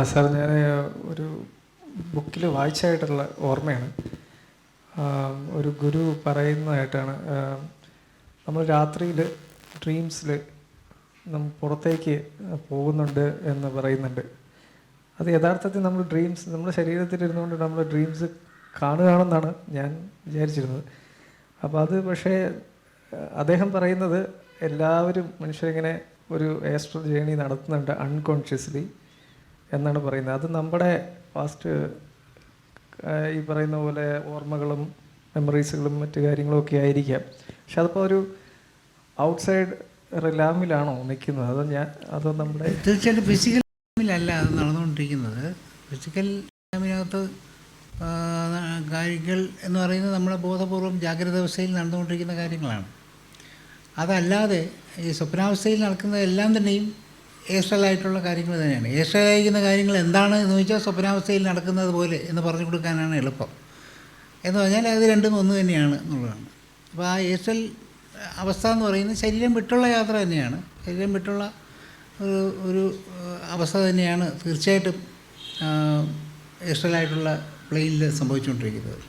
ആ സാർ ഞാൻ ഒരു ബുക്കിൽ വായിച്ചായിട്ടുള്ള ഓർമ്മയാണ്. ഒരു ഗുരു പറയുന്നതായിട്ടാണ്. നമ്മൾ രാത്രിയിൽ ഡ്രീംസിൽ നമ്മൾ പുറത്തേക്ക് പോകുന്നുണ്ട് എന്ന് പറയുന്നുണ്ട്. അത് യഥാർത്ഥത്തിൽ നമ്മൾ ഡ്രീംസ് നമ്മുടെ ശരീരത്തിൽ ഇരുന്നുകൊണ്ട് നമ്മൾ ഡ്രീംസ് കാണുകയാണെന്നാണ് ഞാൻ വിചാരിച്ചിരുന്നത്. അപ്പോൾ അത് പക്ഷേ അദ്ദേഹം പറയുന്നത് എല്ലാവരും മനുഷ്യരിങ്ങനെ ഒരു ഏസ്ട്രൽ ജേണി നടത്തുന്നുണ്ട് അൺകോൺഷ്യസ്ലി. എന്നാണ് പറയുന്നത്. അത് നമ്മുടെ പാസ്റ്റ് ഈ പറയുന്ന പോലെ ഓർമ്മകളും മെമ്മറീസുകളും മറ്റു കാര്യങ്ങളും ഒക്കെ ആയിരിക്കാം. പക്ഷെ അതിപ്പോൾ ഒരു ഔട്ട്സൈഡ് റിലാമിലാണോ നിൽക്കുന്നത്? അതോ ഞാൻ അതോ നമ്മുടെ തീർച്ചയായിട്ടും ഫിസിക്കൽ റിലാമിലല്ല അത് നടന്നുകൊണ്ടിരിക്കുന്നത്. ഫിസിക്കൽ റിലാമിനകത്ത് കാര്യങ്ങൾ എന്ന് പറയുന്നത് നമ്മുടെ ബോധപൂർവം ജാഗ്രത അവസ്ഥയിൽ നടന്നുകൊണ്ടിരിക്കുന്ന കാര്യങ്ങളാണ്. അതല്ലാതെ ഈ സ്വപ്നാവസ്ഥയിൽ നടക്കുന്ന എല്ലാം തന്നെയും ഏസ്ട്രലായിട്ടുള്ള കാര്യങ്ങൾ തന്നെയാണ്. ഏസ്ട്രലായിരിക്കുന്ന കാര്യങ്ങൾ എന്താണ് എന്ന് ചോദിച്ചാൽ സ്വപ്നാവസ്ഥയിൽ നടക്കുന്നത് പോലെ എന്ന് പറഞ്ഞു കൊടുക്കാനാണ് എളുപ്പം. എന്ന് പറഞ്ഞാൽ അത് രണ്ടും ഒന്ന് തന്നെയാണ് എന്നുള്ളതാണ്. അപ്പോൾ ആ ഏസ്ട്രൽ അവസ്ഥ എന്ന് പറയുന്നത് ശരീരം വിട്ടുള്ള യാത്ര തന്നെയാണ്. ശരീരം വിട്ടുള്ള ഒരു ഒരു അവസ്ഥ തന്നെയാണ് തീർച്ചയായിട്ടും ഏസ്ട്രലായിട്ടുള്ള പ്ലെയിനിൽ സംഭവിച്ചുകൊണ്ടിരിക്കുന്നത്.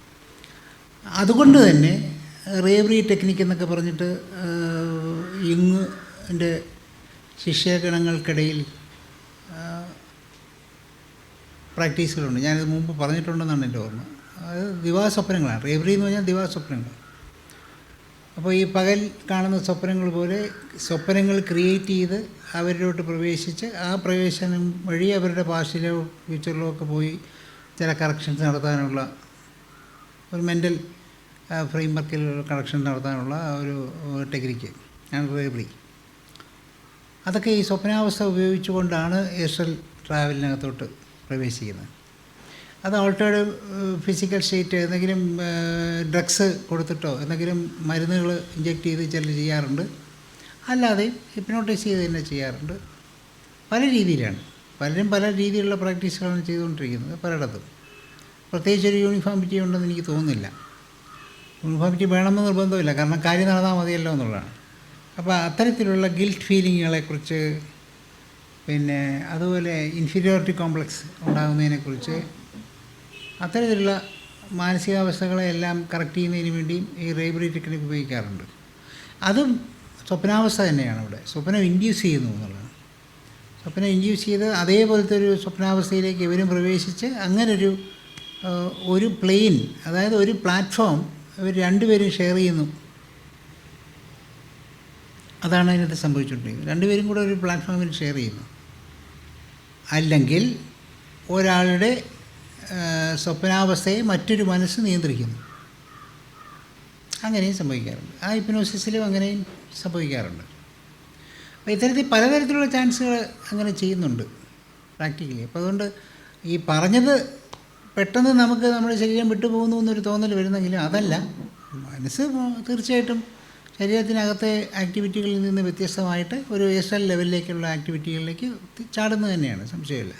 അതുകൊണ്ട് തന്നെ റേവറി ടെക്നിക്ക് എന്നൊക്കെ പറഞ്ഞിട്ട് യുങ്ങിന്റെ ശിഷ്യഗണങ്ങൾക്കിടയിൽ പ്രാക്ടീസുകളുണ്ട്. ഞാനിത് മുമ്പ് പറഞ്ഞിട്ടുണ്ടെന്നാണ് എന്റെ ഓർമ്മ. അത് ദിവാസ്വപ്നങ്ങളാണ് റേവറി എന്ന് പറഞ്ഞാൽ ദിവാസ്വപ്നങ്ങൾ അപ്പോൾ ഈ പകൽ കാണുന്ന സ്വപ്നങ്ങൾ പോലെ സ്വപ്നങ്ങൾ ക്രിയേറ്റ് ചെയ്ത് അവരിലോട്ട് പ്രവേശിച്ച് ആ പ്രവേശനം വഴി അവരുടെ പാസ്റ്റിലോ ഫ്യൂച്ചറിലോ ഒക്കെ പോയി ചില കറക്ഷൻസ് നടത്താനുള്ള ഒരു മെന്റൽ ഫ്രെയിം വർക്കിൽ കണക്ഷൻ നടത്താനുള്ള ഒരു ടെക്നിക്ക് ആണ് റേബറി അതൊക്കെ ഈ സ്വപ്നാവസ്ഥ ഉപയോഗിച്ചുകൊണ്ടാണ് ഏസ്ട്രൽ ട്രാവലിനകത്തോട്ട് പ്രവേശിക്കുന്നത്. അത് ഓൾട്ടേഡ് ഫിസിക്കൽ സ്റ്റേറ്റ് എന്തെങ്കിലും ഡ്രഗ്സ് കൊടുത്തിട്ടോ എന്തെങ്കിലും മരുന്നുകൾ ഇഞ്ചെക്ട് ചെയ്ത് ചിലർ ചെയ്യാറുണ്ട്. അല്ലാതെ ഹിപ്നോട്ടൈസ് ചെയ്ത് തന്നെ ചെയ്യാറുണ്ട്. പല രീതിയിലാണ്. പലരും പല രീതിയിലുള്ള പ്രാക്ടീസുകളാണ് ചെയ്തുകൊണ്ടിരിക്കുന്നത്. പലയിടത്തും. പ്രത്യേകിച്ച് ഒരു യൂണിഫോമിറ്റി ഉണ്ടെന്ന് എനിക്ക് തോന്നുന്നില്ല. യൂണിഫോമിറ്റി വേണമെന്ന് നിർബന്ധമില്ല. കാരണം കാര്യം നടന്നാൽ മതിയല്ലോ എന്നുള്ളതാണ്. അപ്പോൾ അത്തരത്തിലുള്ള ഗിൽറ്റ് ഫീലിങ്ങുകളെക്കുറിച്ച് പിന്നെ അതുപോലെ ഇൻഫീരിയോറിറ്റി കോംപ്ലക്സ് ഉണ്ടാകുന്നതിനെക്കുറിച്ച് അത്തരത്തിലുള്ള മാനസികാവസ്ഥകളെ എല്ലാം കറക്റ്റ് ചെയ്യുന്നതിന് വേണ്ടിയും ഈ റേബറി ടെക്നിക്ക് ഉപയോഗിക്കാറുണ്ട്. അതും സ്വപ്നാവസ്ഥ തന്നെയാണ് ഇവിടെ. സ്വപ്നം ഇൻഡ്യൂസ് ചെയ്യുന്നു എന്നുള്ളതാണ്. സ്വപ്നം ഇൻഡ്യൂസ് ചെയ്ത് അതേപോലത്തെ ഒരു സ്വപ്നാവസ്ഥയിലേക്ക് ഇവരും പ്രവേശിച്ച് അങ്ങനൊരു ഒരു പ്ലെയിൻ അതായത് ഒരു പ്ലാറ്റ്ഫോം ഇവർ രണ്ടുപേരും ഷെയർ ചെയ്യുന്നു. അതാണ് അതിനകത്ത് സംഭവിച്ചുകൊണ്ടിരിക്കുന്നത്. രണ്ടുപേരും കൂടെ ഒരു പ്ലാറ്റ്ഫോമിൽ ഷെയർ ചെയ്യുന്നു. അല്ലെങ്കിൽ ഒരാളുടെ സ്വപ്നാവസ്ഥയെ മറ്റൊരു മനസ്സ് നിയന്ത്രിക്കുന്നു. അങ്ങനെയും സംഭവിക്കാറുണ്ട്. ആ ഹിപ്നോസിസിലും അങ്ങനെയും സംഭവിക്കാറുണ്ട്. അപ്പോൾ ഇത്തരത്തിൽ പലതരത്തിലുള്ള ചാൻസുകൾ അങ്ങനെ ചെയ്യുന്നുണ്ട് പ്രാക്ടിക്കലി അപ്പോൾ അതുകൊണ്ട് ഈ പറഞ്ഞത് പെട്ടെന്ന് നമുക്ക് നമ്മുടെ ശരീരം വിട്ടുപോകുന്നു എന്നൊരു തോന്നൽ വരുന്നെങ്കിലും അതല്ല. മനസ്സ് തീർച്ചയായിട്ടും ശരീരത്തിനകത്തെ ആക്ടിവിറ്റികളിൽ നിന്ന് വ്യത്യസ്തമായിട്ട് ഒരു എസ് ലെവലിലേക്കുള്ള ആക്ടിവിറ്റികളിലേക്ക് ചാടുന്നത് തന്നെയാണ് സംശയമില്ല.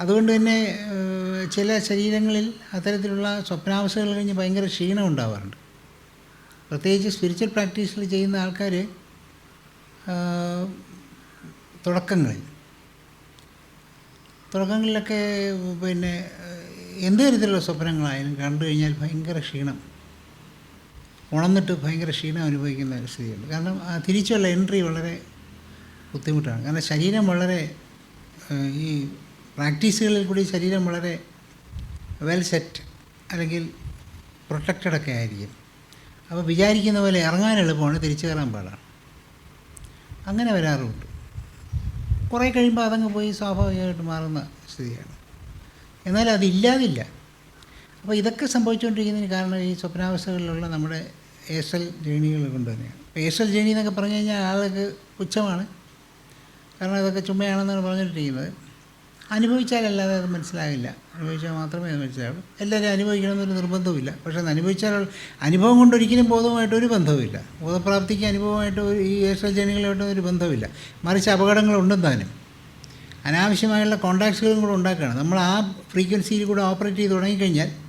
അതുകൊണ്ട് തന്നെ ചില ശരീരങ്ങളിൽ അത്തരത്തിലുള്ള സ്വപ്നാവസ്ഥകൾ കഴിഞ്ഞ് ഭയങ്കര ക്ഷീണം ഉണ്ടാവാറുണ്ട്. പ്രത്യേകിച്ച് സ്പിരിച്വൽ പ്രാക്ടീസിൽ ചെയ്യുന്ന ആൾക്കാർ തുടക്കങ്ങളിൽ തുടക്കങ്ങളിലൊക്കെ പിന്നെ എന്ത് തരത്തിലുള്ള സ്വപ്നങ്ങളായാലും കണ്ടു കഴിഞ്ഞാൽ ഭയങ്കര ക്ഷീണം. ഉണർന്നിട്ട് ഭയങ്കര ക്ഷീണം അനുഭവിക്കുന്ന ഒരു സ്ഥിതിയുണ്ട്. കാരണം തിരിച്ചുള്ള എൻട്രി വളരെ ബുദ്ധിമുട്ടാണ്. കാരണം ശരീരം വളരെ ഈ പ്രാക്ടീസുകളിൽ കൂടി ശരീരം വളരെ വെൽ സെറ്റ് അല്ലെങ്കിൽ പ്രൊട്ടക്റ്റഡ് ഒക്കെ ആയിരിക്കും. അപ്പോൾ വിചാരിക്കുന്ന പോലെ ഇറങ്ങാൻ എളുപ്പമാണ് തിരിച്ചു കയറാൻ പാടാണ്. അങ്ങനെ വരാറുമുണ്ട് കുറേ കഴിയുമ്പോൾ അതങ്ങ് പോയി സ്വാഭാവികമായിട്ട് മാറുന്ന സ്ഥിതിയാണ്. എന്നാൽ അതില്ലാതില്ല അപ്പോൾ ഇതൊക്കെ സംഭവിച്ചുകൊണ്ടിരിക്കുന്നതിന് കാരണം ഈ സ്വപ്നാവസ്ഥകളിലുള്ള നമ്മുടെ ഏസൽ ജേണികൾ കൊണ്ട് തന്നെയാണ് അപ്പോൾ ഏസൽ ജേണി എന്നൊക്കെ പറഞ്ഞു കഴിഞ്ഞാൽ ആൾക്ക് പുച്ഛമാണ്. കാരണം അതൊക്കെ ചുമ്മയാണെന്നാണ് പറഞ്ഞിട്ടിരിക്കുന്നത്. അനുഭവിച്ചാലല്ലാതെ അത് മനസ്സിലാകില്ല. അനുഭവിച്ചാൽ മാത്രമേ അത് മനസ്സിലാവുള്ളൂ. എല്ലാവരും അനുഭവിക്കണമെന്നൊരു നിർബന്ധവുമില്ല. പക്ഷേ അത് അനുഭവിച്ചാൽ അനുഭവം കൊണ്ട് ഒരിക്കലും ബോധവുമായിട്ട് ഒരു ബന്ധവുമില്ല. ബോധപ്രാപ്തിക്ക് അനുഭവമായിട്ട് ഒരു ഈ ഏഷ്യൽ ജേണികളായിട്ട് ഒരു ബന്ധവുമില്ല. മറിച്ച് അപകടങ്ങളുണ്ടും താനും അനാവശ്യമായുള്ള കോണ്ടാക്ട്സുകളും കൂടെ ഉണ്ടാക്കുകയാണ്. നമ്മൾ ആ ഫ്രീക്വൻസിയിൽ കൂടെ ഓപ്പറേറ്റ് ചെയ്ത് തുടങ്ങിക്കഴിഞ്ഞാൽ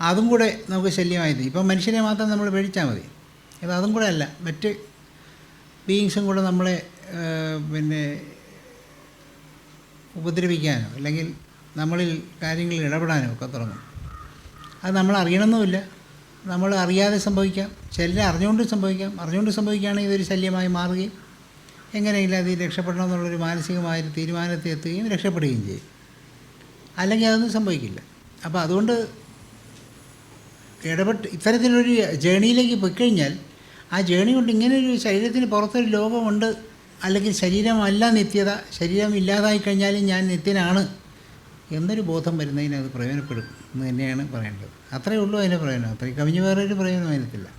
അതും കൂടെ നമുക്ക് ശല്യമായത് ഇപ്പം മനുഷ്യനെ മാത്രം നമ്മൾ പേടിച്ചാൽ മതി. ഇത് അതും കൂടെ അല്ല. മറ്റ് ബീയിങ്സും കൂടെ നമ്മളെ പിന്നെ ഉപദ്രവിക്കാനോ അല്ലെങ്കിൽ നമ്മളിൽ കാര്യങ്ങളിൽ ഇടപെടാനോ ഒക്കെ തുടങ്ങും. അത് നമ്മൾ അറിയണമെന്നുമില്ല. നമ്മൾ അറിയാതെ സംഭവിക്കാം. ശല്യം അറിഞ്ഞുകൊണ്ട് സംഭവിക്കാം. അറിഞ്ഞുകൊണ്ട് സംഭവിക്കുകയാണെങ്കിൽ ഇതൊരു ശല്യമായി മാറുകയും എങ്ങനെയില്ല അത് രക്ഷപ്പെടണം എന്നുള്ളൊരു മാനസികമായൊരു തീരുമാനത്തിൽ എത്തുകയും രക്ഷപ്പെടുകയും ചെയ്യും. അല്ലെങ്കിൽ അതൊന്നും സംഭവിക്കില്ല. അപ്പോൾ അതുകൊണ്ട് ഇടപെട്ട് ഇത്തരത്തിലൊരു ജേണിയിലേക്ക് പോയിക്കഴിഞ്ഞാൽ ആ ജേണി കൊണ്ട് ഇങ്ങനൊരു ശരീരത്തിന് പുറത്തൊരു ലോകമുണ്ട് അല്ലെങ്കിൽ ശരീരമല്ല നിത്യത ശരീരം ഇല്ലാതായി കഴിഞ്ഞാലും ഞാൻ നിത്യനാണ് എന്നൊരു ബോധം വരുന്നതിന് അത് പ്രയോജനപ്പെടും എന്ന് തന്നെയാണ് പറയേണ്ടത്. അത്രയേ ഉള്ളൂ അതിന്റെ പ്രയോജനം. അത്രയും കവിഞ്ഞ് വേറൊരു പ്രയോജനം അതിനകത്തില്ല